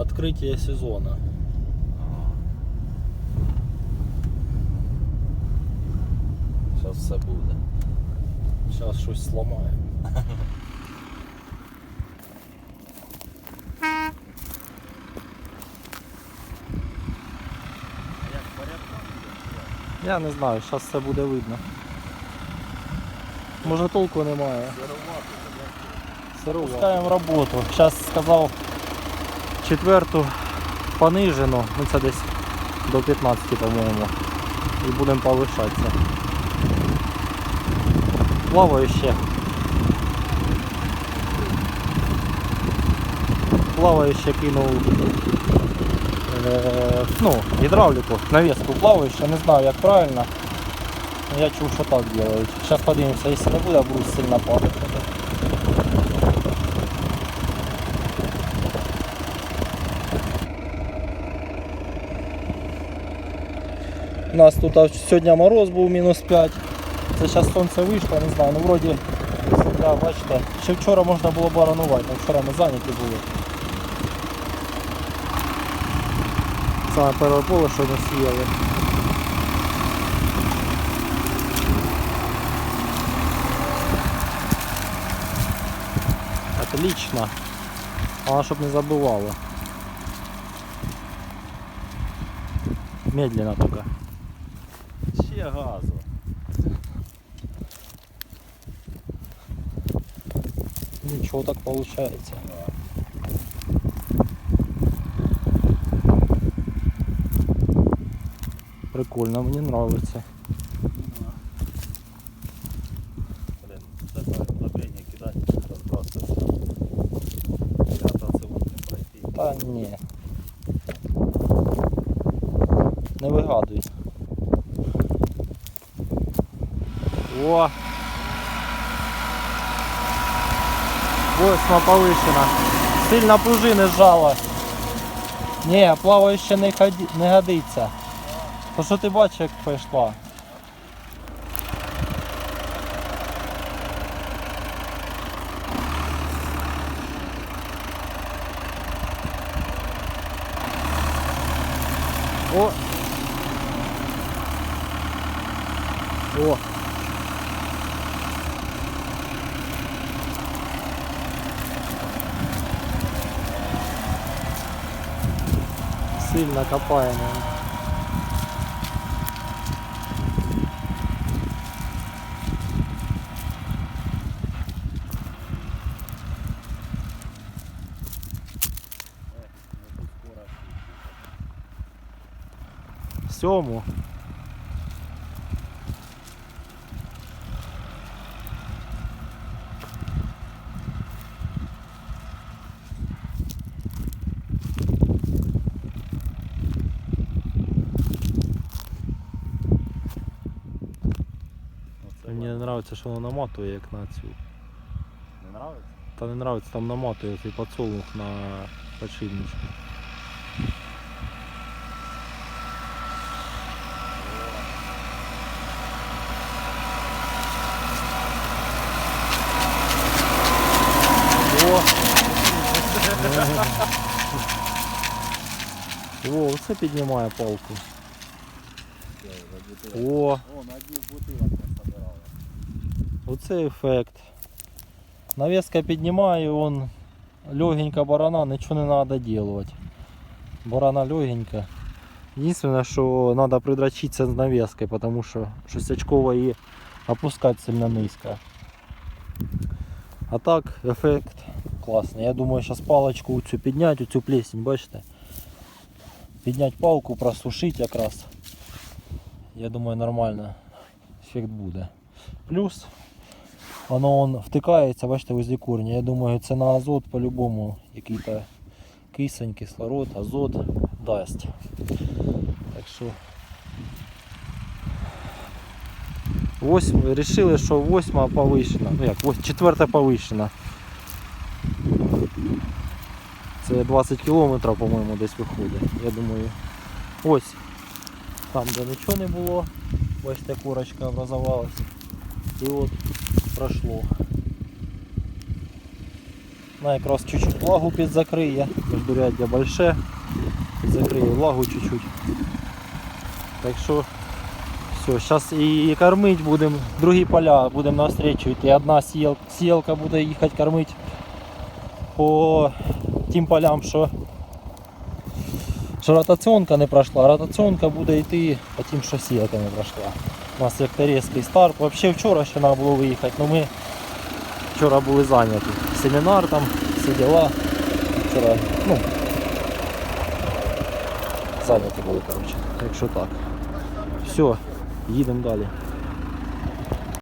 Откриття сезону. Зараз все буде. Зараз щось зламаємо. Я не знаю, зараз все буде видно. Може толку немає. Пускаємо роботу. Зараз сказав четверту понижену, ну це десь до 15, по-моєму. І будемо повишатися. Плаваю ще. Плаваю ще кинув е, ну, гідравліку, навіску плаваю, ще не знаю як правильно. Я чув, що так делають. Зараз подивимося, якщо не буде, брус сильно падати. У нас тут а, сьогодні мороз був мінус 5. Це зараз сонце вийшло, не знаю, ну вроді, да, бачите, ще вчора можна було баранувати, але вчора ми зайняті були. Саме перше поле, що ми сіяли. Отлично. Главное, чтобы не забывало. Медленно только. Ще газу. Ничего так получается. Прикольно, мне нравится. Блин, кидати, розбрасується. Ребята, вот не пройти. Та ні. Не вигадуй. О! Восьма повишена. Сильно пружини зжала. Ні, плаваюче не, ході... не годиться. То що ти бачиш, як пішла? О! О! сильно копаемые. Сьому. Мені не подобається, що воно наматує як на цю. Не нравиться? Та не подобається, там наматує цей подсолнух на подшипничку. О! Оце піднімає палку. О, О, на бутилок. оце ефект. Навеска піднімає, он легенька барана, нічого не треба делать. Барана легенька. Единственное, що треба придрачитися з навеской, тому що щось очково її опускати сильно низько. А так, ефект класний. Я думаю, зараз паличку цю підняти, цю плесень, бачите? Підняти палку, просушити якраз. Я думаю, нормально ефект буде. Плюс воно он втикається, бачите, возле корня. Я думаю, це на азот по-любому який-то кисень, кислород, азот дасть. Так що Восьм, решили, що восьма повищена. Ну як, вось- четверта повищена. Це 20 кілометрів, по-моєму, десь виходить. Я думаю, ось там, де нічого не було, бачите, корочка образовалась. І от пройшло. Вона якраз чуть-чуть влагу підзакриє, междуряддя больше, підзакриє влагу чуть-чуть. Так що все, зараз і кормити будемо, другі поля будемо навстречу йти. Одна сіял, сіялка буде їхати кормити по тим полям, що, що ротаціонка не пройшла. Ротаціонка буде йти по тим, що сіялка не пройшла. У нас як-то різкий старт. Взагалі вчора ще треба було виїхати, але ми вчора були зайняті. Семінар там, всі діла. Вчора, ну, зайняті були, коротше. Якщо так. Все, їдемо далі.